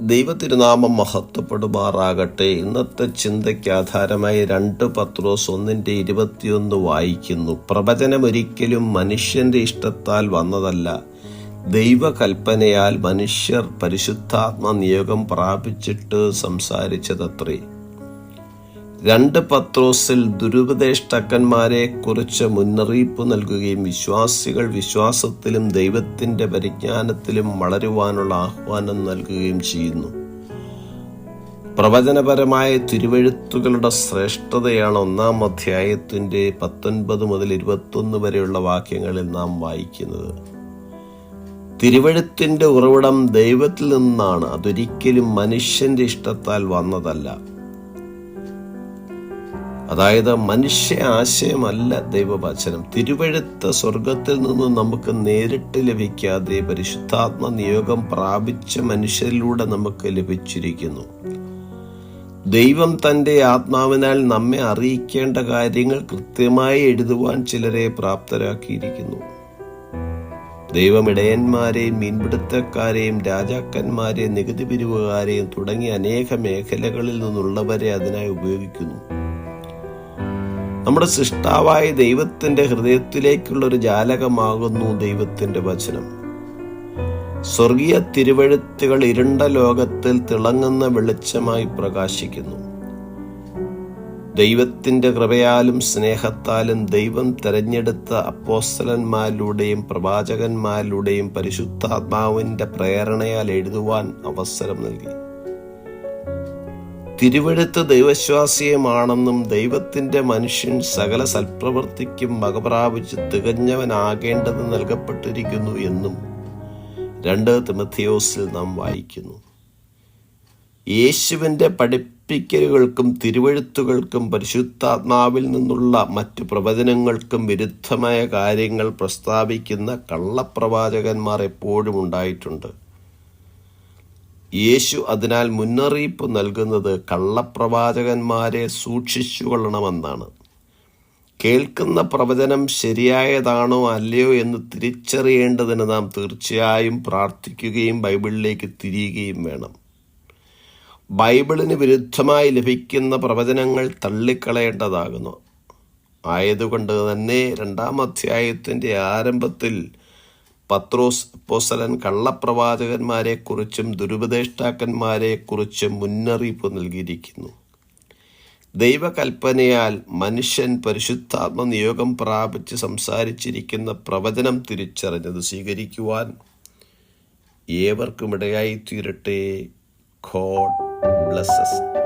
ദൈവത്തിരുനാമം മഹത്വപ്പെടുമാറാകട്ടെ. ഇന്നത്തെ ചിന്തയ്ക്ക് ആധാരമായി രണ്ട് പത്രോസ് ഒന്നിന്റെ ഇരുപത്തിയൊന്ന് വായിക്കുന്നു. പ്രവചനം ഒരിക്കലും മനുഷ്യന്റെ ഇഷ്ടത്താൽ വന്നതല്ല. ദൈവകൽപ്പനയാൽ മനുഷ്യർ പരിശുദ്ധാത്മ നിയോഗം പ്രാപിച്ചിട്ട് സംസാരിച്ചതത്രേ. രണ്ട് പത്രോസിൽ ദുരുപദേഷ്ടക്കന്മാരെ കുറിച്ച് മുന്നറിയിപ്പ് നൽകുകയും വിശ്വാസികൾ വിശ്വാസത്തിലും ദൈവത്തിന്റെ പരിജ്ഞാനത്തിലും വളരുവാനുള്ള ആഹ്വാനം നൽകുകയും ചെയ്യുന്നു. പ്രവചനപരമായ തിരുവഴുത്തുകളുടെ ശ്രേഷ്ഠതയാണ് ഒന്നാം അധ്യായത്തിന്റെ പത്തൊൻപത് മുതൽ ഇരുപത്തൊന്ന് വരെയുള്ള വാക്യങ്ങളിൽ നാം വായിക്കുന്നത്. തിരുവഴുത്തിന്റെ ഉറവിടം ദൈവത്തിൽ നിന്നാണ് അതൊരിക്കലും മനുഷ്യന്റെ ഇഷ്ടത്താൽ വന്നതല്ല. അതായത് മനുഷ്യ ആശയമല്ല ദൈവവചനം. തിരുവഴുത്ത് സ്വർഗത്തിൽ നിന്ന് നമുക്ക് നേരിട്ട് ലഭിക്കാതെ പരിശുദ്ധാത്മ നിയോഗം പ്രാപിച്ച മനുഷ്യരിലൂടെ നമുക്ക് ലഭിച്ചിരിക്കുന്നു. ദൈവം തന്റെ ആത്മാവിനാൽ നമ്മെ അറിയിക്കേണ്ട കാര്യങ്ങൾ കൃത്യമായി എഴുതുവാൻ ചിലരെ പ്രാപ്തരാക്കിയിരിക്കുന്നു. ദൈവം ഇടയന്മാരെയും മീൻപിടുത്തക്കാരെയും രാജാക്കന്മാരെയും നികുതി പിരിവുകാരെയും തുടങ്ങിയ അനേക മേഖലകളിൽ നിന്നുള്ളവരെ അതിനായി ഉപയോഗിക്കുന്നു. നമ്മുടെ സൃഷ്ടാവായ ദൈവത്തിന്റെ ഹൃദയത്തിലേക്കുള്ള ഒരു ജാലകമാകുന്നു ദൈവത്തിന്റെ വചനം. സ്വർഗീയ തിരുവഴുത്തുകൾ ഇരുണ്ട ലോകത്തിൽ തിളങ്ങുന്ന വെളിച്ചമായി പ്രകാശിക്കുന്നു. ദൈവത്തിന്റെ കൃപയാലും സ്നേഹത്താലും ദൈവം തെരഞ്ഞെടുത്ത അപ്പോസ്തലന്മാരിലൂടെയും പ്രവാചകന്മാരിലൂടെയും പരിശുദ്ധാത്മാവിന്റെ പ്രേരണയാൽ എഴുതുവാൻ അവസരം നൽകി. തിരുവഴുത്ത് ദൈവശ്വാസീയമാണെന്നും ദൈവത്തിന്റെ മനുഷ്യൻ സകല സൽപ്രവൃത്തിക്കും മകപ്രാപിച്ച് തികഞ്ഞവനാകേണ്ടത് നൽകപ്പെട്ടിരിക്കുന്നു എന്നും രണ്ട് തിമത്തിയോസിൽ നാം വായിക്കുന്നു. യേശുവിന്റെ പഠിപ്പിക്കലുകൾക്കും തിരുവഴുത്തുകൾക്കും പരിശുദ്ധാത്മാവിൽ നിന്നുള്ള മറ്റു പ്രവചനങ്ങൾക്കും വിരുദ്ധമായ കാര്യങ്ങൾ പ്രസ്താവിക്കുന്ന കള്ളപ്രവാചകന്മാർ എപ്പോഴും ഉണ്ടായിട്ടുണ്ട്. യേശു അതിനാൽ മുന്നറിയിപ്പ് നൽകുന്നത് കള്ളപ്രവാചകന്മാരെ സൂക്ഷിച്ചുകൊള്ളണമെന്നാണ് കേൾക്കുന്ന പ്രവചനം ശരിയായതാണോ അല്ലയോ എന്ന് തിരിച്ചറിയേണ്ടതിന് നാം തീർച്ചയായും പ്രാർത്ഥിക്കുകയും ബൈബിളിലേക്ക് തിരിയുകയും വേണം. ബൈബിളിന് വിരുദ്ധമായി ലഭിക്കുന്ന പ്രവചനങ്ങൾ തള്ളിക്കളയേണ്ടതാകുന്നു. ആയതുകൊണ്ട് തന്നെ രണ്ടാം അധ്യായത്തിന്റെ ആരംഭത്തിൽ പത്രോസ് അപ്പോസലൻ കള്ളപ്രവാചകന്മാരെക്കുറിച്ചും ദുരുപദേഷ്ടാക്കന്മാരെക്കുറിച്ചും മുന്നറിയിപ്പ് നൽകിയിരിക്കുന്നു. ദൈവകൽപ്പനയാൽ മനുഷ്യൻ പരിശുദ്ധാത്മ നിയോഗം പ്രാപിച്ച് സംസാരിച്ചിരിക്കുന്ന പ്രവചനം തിരിച്ചറിഞ്ഞത് സ്വീകരിക്കുവാൻ ഏവർക്കും ഇടയായി തീരട്ടെ. God blesses